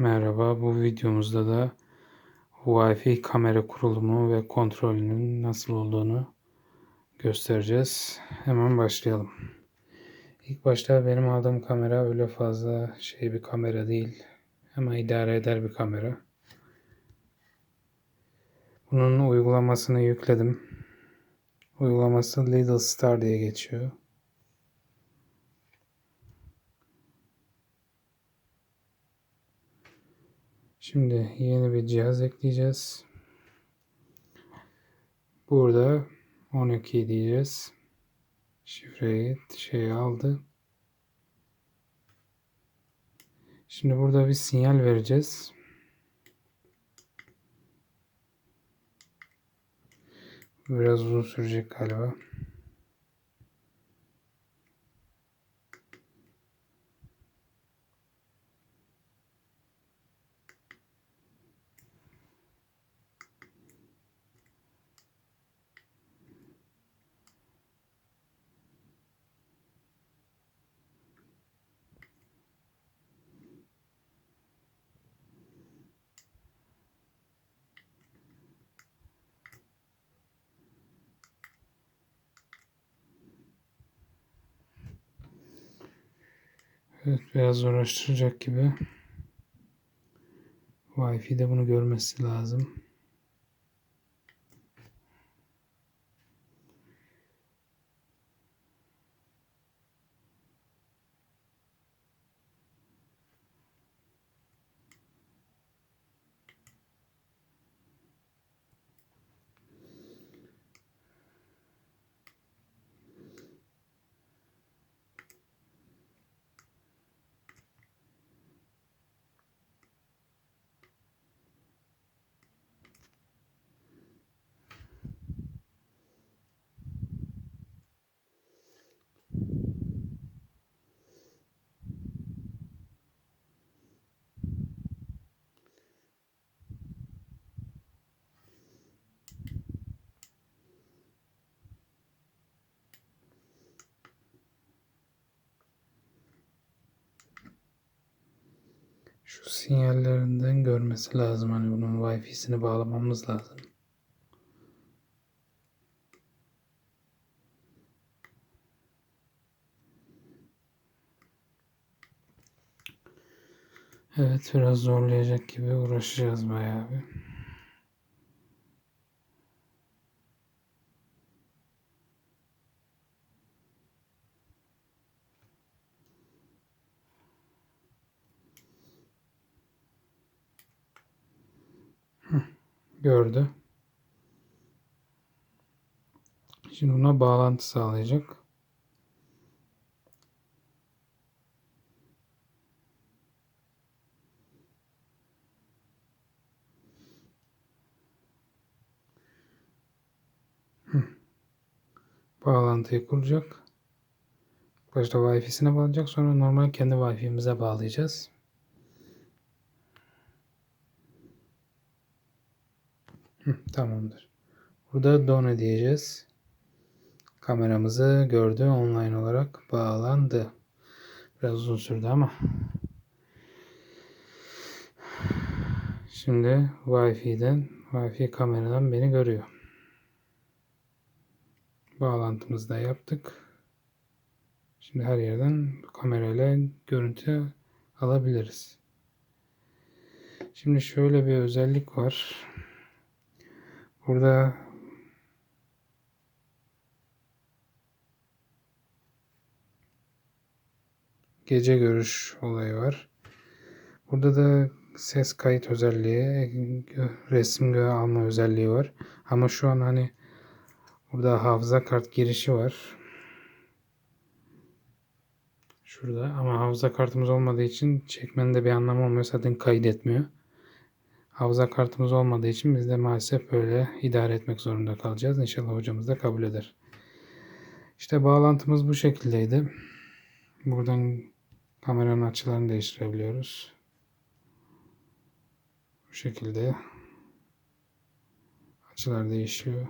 Merhaba, bu videomuzda da Wi-Fi kamera kurulumu ve kontrolünün nasıl olduğunu göstereceğiz. Hemen başlayalım. İlk başta benim aldığım kamera öyle fazla şey bir kamera değil. Ama idare eder bir kamera. Bunun uygulamasını yükledim. Uygulaması Little Star diye geçiyor. Şimdi yeni bir cihaz ekleyeceğiz. Burada 12 diyeceğiz. Şifreyi şey aldı. Şimdi burada bir sinyal vereceğiz. Biraz uzun sürecek galiba. Evet biraz uğraştıracak gibi. Wi-Fi de bunu görmesi lazım. Şu sinyallerinden görmesi lazım. Hani bunun Wi-Fi'sini bağlamamız lazım. Evet biraz zorlayacak gibi uğraşacağız bayağı bir. Gördü. Şimdi buna bağlantı sağlayacak. Bağlantıyı kuracak. Başta Wi-Fi'sine bağlayacak. Sonra normal kendi Wi-Fi'mize bağlayacağız. Tamamdır. Burada done diyeceğiz. Kameramızı gördü. Online olarak bağlandı. Biraz uzun sürdü ama. Şimdi Wi-Fi'den, Wi-Fi kameradan beni görüyor. Bağlantımızı da yaptık. Şimdi her yerden kamerayla görüntü alabiliriz. Şimdi şöyle bir özellik var. Burada gece görüş olayı var. Burada da ses kayıt özelliği, resim alma özelliği var. Ama şu an hani burada hafıza kart girişi var. Şurada ama hafıza kartımız olmadığı için çekmenin de bir anlamı olmuyor. Zaten kaydetmiyor. Hafıza kartımız olmadığı için biz de maalesef böyle idare etmek zorunda kalacağız. İnşallah hocamız da kabul eder. İşte bağlantımız bu şekildeydi. Buradan kameranın açılarını değiştirebiliyoruz. Bu şekilde açılar değişiyor.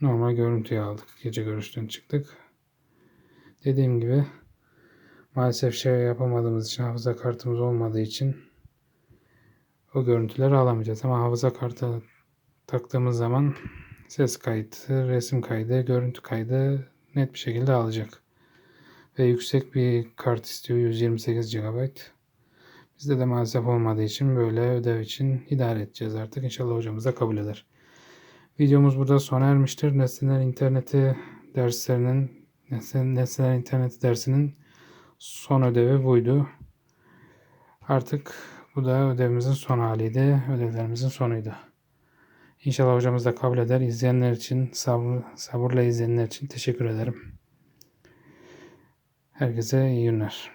Normal görüntüyü aldık. Gece görüşten çıktık. Dediğim gibi Maalesef şey yapamadığımız için hafıza kartımız olmadığı için o görüntüleri alamayacağız. Ama hafıza kartı taktığımız zaman ses kaydı, resim kaydı, görüntü kaydı net bir şekilde alacak. Ve yüksek bir kart istiyor 128 GB. Bizde de maalesef olmadığı için böyle ödev için idare edeceğiz artık. İnşallah hocamız da kabul eder. Videomuz burada sona ermiştir. Nesneler interneti derslerinin Nesneler interneti dersinin son ödevi buydu. Artık bu da ödevimizin son haliydi. Ödevlerimizin sonuydu. İnşallah hocamız da kabul eder. İzleyenler için, sabır, sabırla izleyenler için teşekkür ederim. Herkese iyi günler.